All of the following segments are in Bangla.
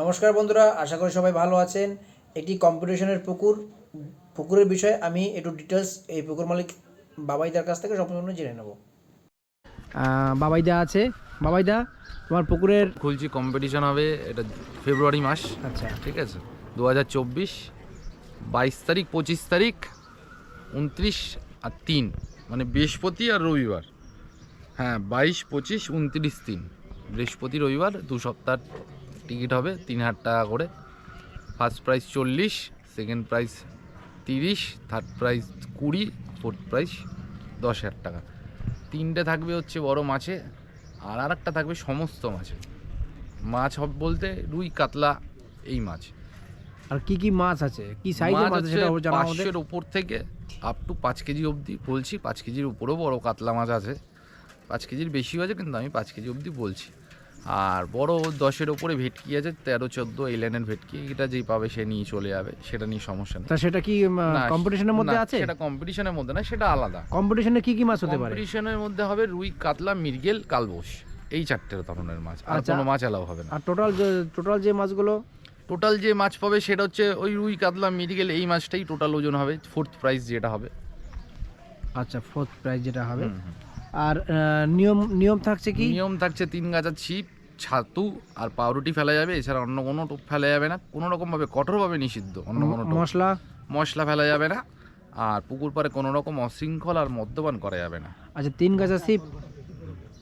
নমস্কার বন্ধুরা আশা করি সবাই ভালো আছেন। একটি কম্পিটিশনের পুকুর পুকুরের বিষয়ে আমি একটু ডিটেলস এই পুকুর মালিক বাবাইদার কাছ থেকে সম্পূর্ণ জেনে নেব। বাবাইদা আছে। বাবাইদা তোমার পুকুরের খুলছি কম্পিটিশন হবে এটা ফেব্রুয়ারি মাস। আচ্ছা। ঠিক আছে? দু হাজার চব্বিশ বাইশ তারিখ পঁচিশ তারিখ উনত্রিশ আর তিন। মানে বৃহস্পতি আর রবিবার। হ্যাঁ বাইশ পঁচিশ উনত্রিশ তিন। বৃহস্পতি রবিবার দু সপ্তাহ টিকিট হবে তিন হাজার টাকা করে। ফার্স্ট প্রাইজ চল্লিশ সেকেন্ড প্রাইস তিরিশ থার্ড প্রাইজ কুড়ি ফোর্থ প্রাইস দশ হাজার টাকা। তিনটে থাকবে হচ্ছে বড় মাছে আর আর একটা থাকবে সমস্ত মাছে। মাছ হবে বলতে রুই কাতলা এই মাছ। আর কি কি মাছ আছে? কি সাইজের মাছ মাছ আছে সেটা জানা আমাদের পাঁচশোর উপর থেকে আপ টু পাঁচ কেজি অবধি বলছি পাঁচ কেজির উপরেও বড় কাতলা মাছ আছে। পাঁচ কেজির বেশিও আছে কিন্তু আমি পাঁচ কেজি অবধি বলছি। আর বড় দশের ওপরে ভেটকি আছে তেরো চোদ্দ এই লাইনের ভেটকি এটা যেই পাবে সে নিয়ে চলে যাবে সেটা নিয়ে সমস্যা নেই। তা সেটা কি কম্পিটিশনের মধ্যে আছে? সেটা কম্পিটিশনের মধ্যে না সেটা আলাদা। কম্পিটিশনে কি কি মাছ হতে পারে? কম্পিটিশনের মধ্যে হবে রুই কাতলা মির্গেল কালবোস এই চারটে ধরনের মাছ আর আচ্ছা। কোনো মাছ এলাও হবে না। আর টোটাল টোটাল যে মাছগুলো? টোটাল যে মাছ পাবে সেটা হচ্ছে ওই রুই কাতলা মির্গেল এই মাছটাই টোটাল ওজন হবে ফোর্থ প্রাইস যেটা হবে। আচ্ছা ফোর্থ প্রাইজ যেটা হবে। আর নিয়ম নিয়ম থাকছে কি? নিয়ম থাকছে তিন গাছা ছিপ ছাতু আর পাউরুটি ফেলা যাবে এছাড়া অন্য কোনো টোপ ফেলা যাবে না। কোনো রকমভাবে কঠোরভাবে নিষিদ্ধ অন্য কোনো মশলা? মশলা ফেলা যাবে না আর পুকুর পাড়ে কোনো রকম অশৃঙ্খল আর মদ্যপান করা যাবে না। আচ্ছা তিন গাছা ছিপ?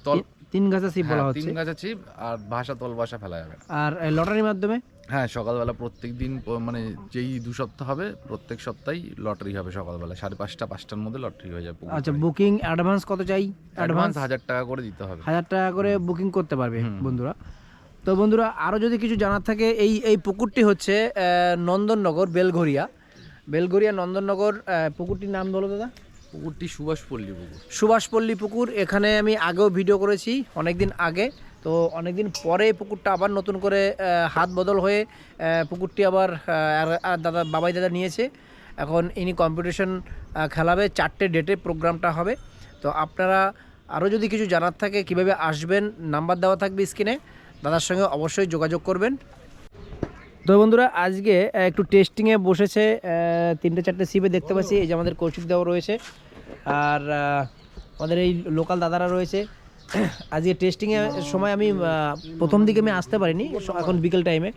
তল তিন গাছা ছিপ বলা হ্যাঁ, হচ্ছে। তিন গাছা ছিপ আর ভাষা তল ভাষা ফেলা যাবে আর লটারির মাধ্যমে? হ্যাঁ সকালবেলা প্রত্যেক দিন মানে যেই দু সপ্তাহ হবে প্রত্যেক সপ্তাহেই লটারি হবে সকালবেলা। সাড়ে পাঁচটা পাঁচটার মধ্যে লটারি হয়ে যাবে আচ্ছা বুকিং অ্যাডভান্স কত চাই? অ্যাডভান্স হাজার টাকা করে দিতে হবে। হাজার টাকা করে বুকিং করতে পারবে বন্ধুরা। তো বন্ধুরা আরও যদি কিছু জানার থাকে এই এই পুকুরটি হচ্ছে নন্দননগর বেলঘরিয়া বেলঘরিয়া নন্দননগর পুকুরটির নাম বলো দাদা। পুকুরটি সুভাষ পল্লী পুকুর। সুভাষপল্লী পুকুর। এখানে আমি আগেও ভিডিও করেছি অনেক দিন আগে। তো অনেক দিন পরে পুকুরটা আবার নতুন করে হাত বদল হয়ে পুকুরটি আবার দাদা, বাবাই দাদা নিয়েছে। এখন ইনি কম্পিটিশন খেলাবে, চারটে ডেটে প্রোগ্রামটা হবে। তো আপনারা আরও যদি কিছু জানার থাকে, কীভাবে আসবেন, নাম্বার দেওয়া থাকবে স্ক্রিনে। দাদার সঙ্গে অবশ্যই যোগাযোগ করবেন। তো বন্ধুরা, আজকে একটু টেস্টিংয়ে বসেছে তিনটে, চারটে সিপে দেখতে পাচ্ছি। এই যে আমাদের কৌশিক দেওয়া রয়েছে। আর আমাদের এই লোকাল দাদারা রয়েছে। আজকে টেস্টিংয়ের সময় আমি প্রথম দিকে আমি আসতে পারিনি, এখন বিকেল টাইমে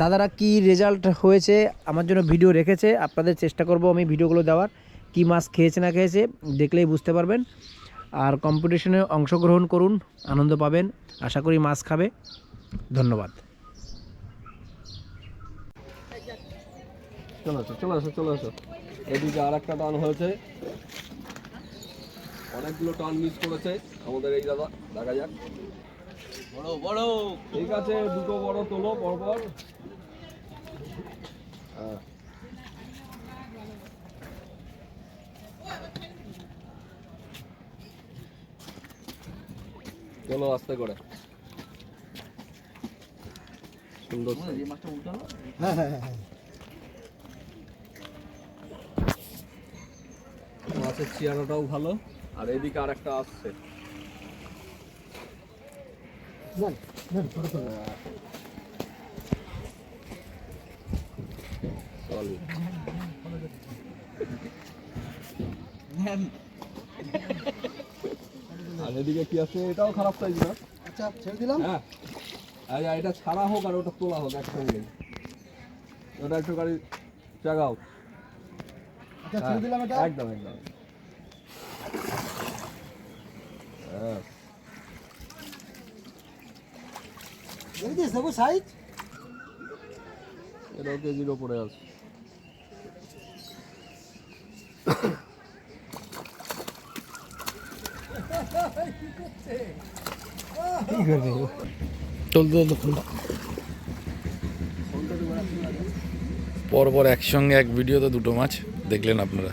দাদারা কি রেজাল্ট হয়েছে, আমার জন্য ভিডিও রেখেছে, আপনাদের চেষ্টা করব আমি ভিডিওগুলো দেওয়ার, কি মাছ খেয়েছে, না খেয়েছে, দেখলেই বুঝতে পারবেন। আর কম্পিটিশনে অংশগ্রহণ করুন, আনন্দ পাবেন, আশা করি মাছ খাবে। ধন্যবাদ। চলে আসো চলে আসো চলে আসো। এদিকে আর একটা টান হয়েছে। অনেকগুলো টার্ন মিস করেছে। আমাদের এই দাদা দেখা যাক। বড় বড়। ঠিক আছে দুটো বড় তোলো পরপর। হ্যাঁ। চলো আস্তে করে। সুন্দর মাছের চেয়ারাটাও ভালো। আর এদিকে আর একটা আসছে চল। আর এদিকে কি আছে? এটাও খারাপ সাইজ না? আচ্ছা ছেড়ে দিলাম। হ্যাঁ। আর এটা ছাড়া হোক আর ওটা তোলা হোক একসঙ্গে। ওটা একটু গাড়ি জাগাও আচ্ছা ছেড়ে দিলাম এটা। একদম একদম। হ্যাঁ সাইজ এটাও কেজির ওপরে আছে পরপর একসঙ্গে এক ভিডিওতে দুটো মাছ দেখলেন আপনারা।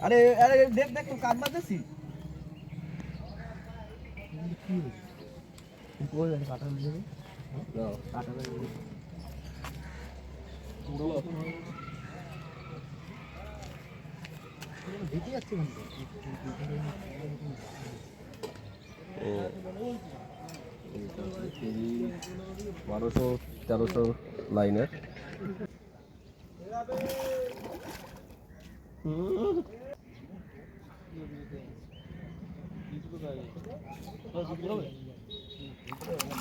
আরে আরে দেখ দেখ তো কাট বাজেছি? কেজি বারোশো তেরোশো লাইনের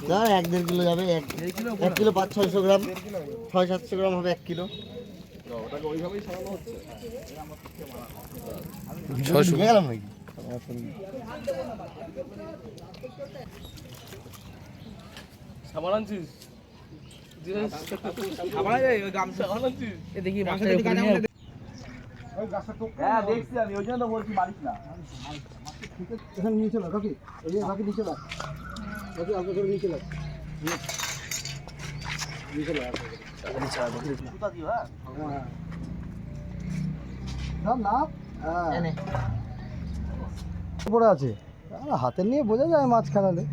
না এক দেড় কিলো যাবে এক এক কিলো পাঁচ ছয়শো গ্রাম ছয় সাতশো গ্রাম হবে এক কিলো। গেলাম নাকি? দেখি হ্যাঁ দেখছি আমি ওই জন্য তো বলছি মারিস না। এখানে নিয়ে চলো কাকি। এই যে কাকি নিয়ে চলো। কাকি অল্প করে নিয়ে চলো। নাম না হ্যাঁ? উপরে আছে। হাতে নিয়ে বোঝা যায় মাছ খেলালে